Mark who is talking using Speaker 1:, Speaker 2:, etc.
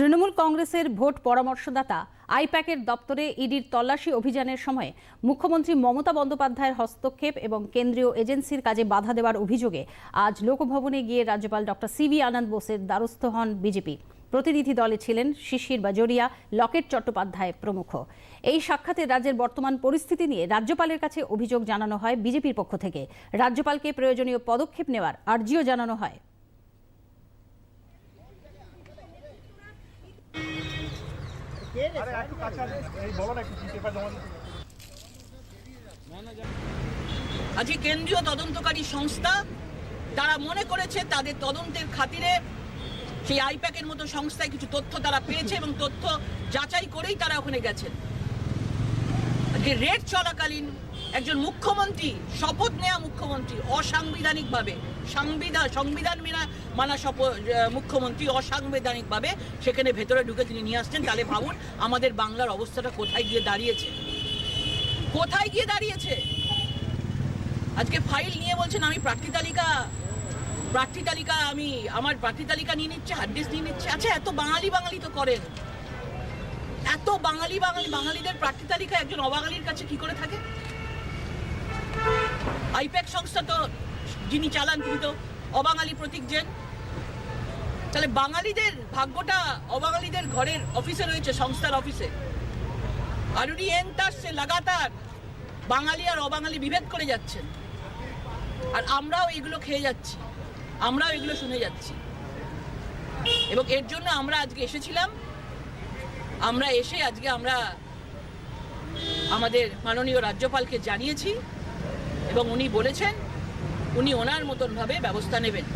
Speaker 1: তৃণমূল কংগ্রেসের ভোট পরামর্শদাতা আইপ্যাকের দপ্তরে ইডির তল্লাশি অভিযানের সময় মুখ্যমন্ত্রী মমতা বন্দ্যোপাধ্যায়ের হস্তক্ষেপ এবং কেন্দ্রীয় এজেন্সির কাজে বাধা দেওয়ার অভিযোগে আজ লোকভবনে গিয়ে রাজ্যপাল ডক্টর সিভি আনন্দ বোসের দ্বারস্থ হন বিজেপি। প্রতিনিধি দলে ছিলেন শিশির বাজরিয়া, লকেট চট্টোপাধ্যায় প্রমুখ। এই সাক্ষাতে রাজ্যের বর্তমান পরিস্থিতি নিয়ে রাজ্যপালের কাছে অভিযোগ জানানো হয় বিজেপির পক্ষ থেকে। রাজ্যপালকে প্রয়োজনীয় পদক্ষেপ নেওয়ার আর্জিও জানানো হয়।
Speaker 2: আজকে কেন্দ্রীয় তদন্তকারী সংস্থা, তারা মনে করেছে তাদের তদন্তের খাতিরে সেই আইপ্যাকের মতো সংস্থায় কিছু তথ্য তারা পেয়েছে এবং তথ্য যাচাই করেই তারা ওখানে গেছেন। আজকে রেড চলাকালীন একজন মুখ্যমন্ত্রী, শপথ নেওয়া মুখ্যমন্ত্রী, অসাংবিধানিকভাবে সংবিধান সংবিধান মেনা, মানা শপথ মুখ্যমন্ত্রী অসাংবিধানিকভাবে সেখানে ভেতরে ঢুকে তিনি নিয়ে আসছেন। তাহলে ভাবুন আমাদের বাংলার অবস্থাটা কোথায় গিয়ে দাঁড়িয়েছে। কোথায় গিয়ে দাঁড়িয়েছে? আজকে ফাইল নিয়ে বলছেন, আমি প্রার্থী তালিকা প্রার্থী তালিকা আমি, আমার প্রার্থী তালিকা নিয়ে নিচ্ছে হার্ডিস নিয়ে নিচ্ছে। আচ্ছা এত বাঙালি বাঙালি তো করেন। এত বাঙালি বাঙালি, বাঙালিদের প্রার্থী তালিকা একজন অবাঙালির কাছে কি করে থাকে? আইপ্যাক সংস্থা তো যিনি চালান তিনি তো অবাঙালি প্রতীক জেন। তাহলে বাঙালিদের ভাগ্যটা অবাঙালিদের ঘরের অফিসে রয়েছে, সংস্থার অফিসে। আর উনি এন্টারসে লাগাতার বাঙালি আর অবাঙালি বিভেদ করে যাচ্ছেন। আর আমরাও এগুলো খেয়ে যাচ্ছি, আমরাও এগুলো শুনে যাচ্ছি। এবং এর জন্য আমরা আজকে এসেছিলাম। আমরা এসে আজকে আমরা আমাদের মাননীয় রাজ্যপালকে জানিয়েছি। এবং উনি বলেছেন উনি ওনার মতনভাবে ব্যবস্থা নেবেন।